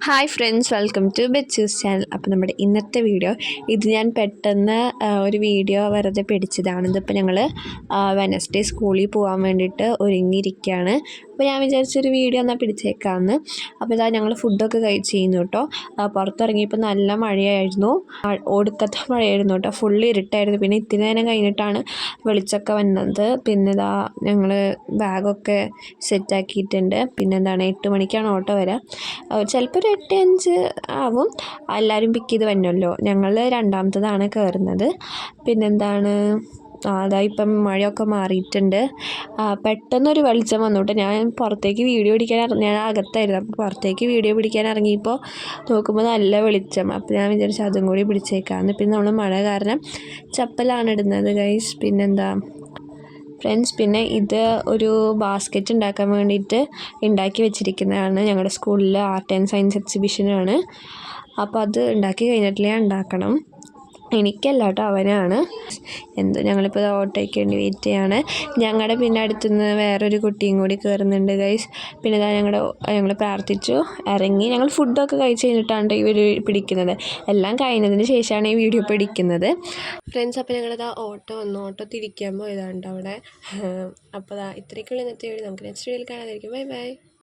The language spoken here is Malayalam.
Hi friends welcome to Bechu's channel അപ്പോൾ നമ്മുടെ ഇന്നത്തെ വീഡിയോ ഇത് ഞാൻ പെട്ടെന്ന് ഒരു വീഡിയോ വെറുതെ പിടിച്ചതാണ് ഇതിപ്പോൾ ഞങ്ങൾ വെനസ്ഡേ സ്കൂളിൽ പോകാൻ വേണ്ടിയിട്ട് ഒരുങ്ങിയിരിക്കുകയാണ് അപ്പോൾ ഞാൻ വിചാരിച്ചൊരു വീഡിയോ എന്നാൽ പിടിച്ചേക്കാമെന്ന് അപ്പോൾ ഇതാ ഞങ്ങൾ ഫുഡൊക്കെ കഴിച്ച് ചെയ്യുന്നു കേട്ടോ പുറത്തിറങ്ങിയപ്പോൾ നല്ല മഴയായിരുന്നു. ഒടുക്കത്തെ മഴയായിരുന്നു കേട്ടോ ഫുള്ള് ഇരുട്ടായിരുന്നു. പിന്നെ ഇത്തിരി നേരം കഴിഞ്ഞിട്ടാണ് വെളിച്ചൊക്കെ വന്നത്. പിന്നെ ഇതാ ഞങ്ങൾ ബാഗൊക്കെ സെറ്റാക്കിയിട്ടുണ്ട്. പിന്നെ എന്താണ് എട്ട് മണിക്കാണ് ഓട്ടോ വരിക ചിലപ്പോൾ ഒരു എട്ട് അഞ്ച് ആവും. എല്ലാവരും പിക്ക് ചെയ്ത് വന്നല്ലോ. ഞങ്ങൾ രണ്ടാമത്തതാണ് കയറുന്നത് പിന്നെന്താണ് അതാ ഇപ്പം മഴയൊക്കെ മാറിയിട്ടുണ്ട്. പെട്ടെന്നൊരു വെളിച്ചം വന്നു കേട്ടോ ഞാൻ പുറത്തേക്ക് വീഡിയോ പിടിക്കാൻ ഞാൻ അകത്തായിരുന്നു. അപ്പോൾ പുറത്തേക്ക് വീഡിയോ പിടിക്കാൻ ഇറങ്ങിയപ്പോൾ നോക്കുമ്പോൾ നല്ല വെളിച്ചം. അപ്പോൾ ഞാൻ വിചാരിച്ചു അതും കൂടി പിടിച്ചേക്കാമെന്ന് പിന്നെ നമ്മൾ മഴ കാരണം ചപ്പലാണ് ഇടുന്നത് ഗൈസ് പിന്നെന്താ? ഫ്രണ്ട്സ് പിന്നെ ഇത് ഒരു ബാസ്ക്കറ്റ് ഉണ്ടാക്കാൻ വേണ്ടിയിട്ട് ഉണ്ടാക്കി വെച്ചിരിക്കുന്നതാണ്. ഞങ്ങളുടെ സ്കൂളിൽ ആർട്ട് ആൻഡ് സയൻസ് എക്സിബിഷനാണ്. അപ്പോൾ അത് ഉണ്ടാക്കി കഴിഞ്ഞിട്ടില്ലേ ഉണ്ടാക്കണം. എനിക്കല്ല കേട്ടോ അവനാണ്. എന്തോ ഞങ്ങളിപ്പോൾ ഓട്ടോയ്ക്ക് വേണ്ടി വെയിറ്റ് ചെയ്യാണ്. ഞങ്ങളുടെ പിന്നെ അടുത്തുനിന്ന് വേറൊരു കുട്ടിയും കൂടി കയറുന്നുണ്ട് ഗൈസ് പിന്നെ ഇതാ ഞങ്ങളുടെ ഞങ്ങൾ പ്രാർത്ഥിച്ചു ഇറങ്ങി ഞങ്ങൾ ഫുഡൊക്കെ കഴിച്ച് കഴിഞ്ഞിട്ടാണ് ഇവർ പിടിക്കുന്നത്. എല്ലാം കഴിഞ്ഞതിന് ശേഷമാണ് ഈ വീഡിയോ പിടിക്കുന്നത് ഫ്രണ്ട്സ് അപ്പോൾ ഞങ്ങളിതാ ഓട്ടോ വന്നു. ഓട്ടോ തിരിക്കാൻ പോയതാണ് അവിടെ. അപ്പോൾ ഇത്രയ്ക്കുള്ള ഇന്നത്തെ വീഡിയോ. നമുക്ക് നെക്സ്റ്റ് വീഡിയോയിൽ കാണാതിരിക്കും. Bye bye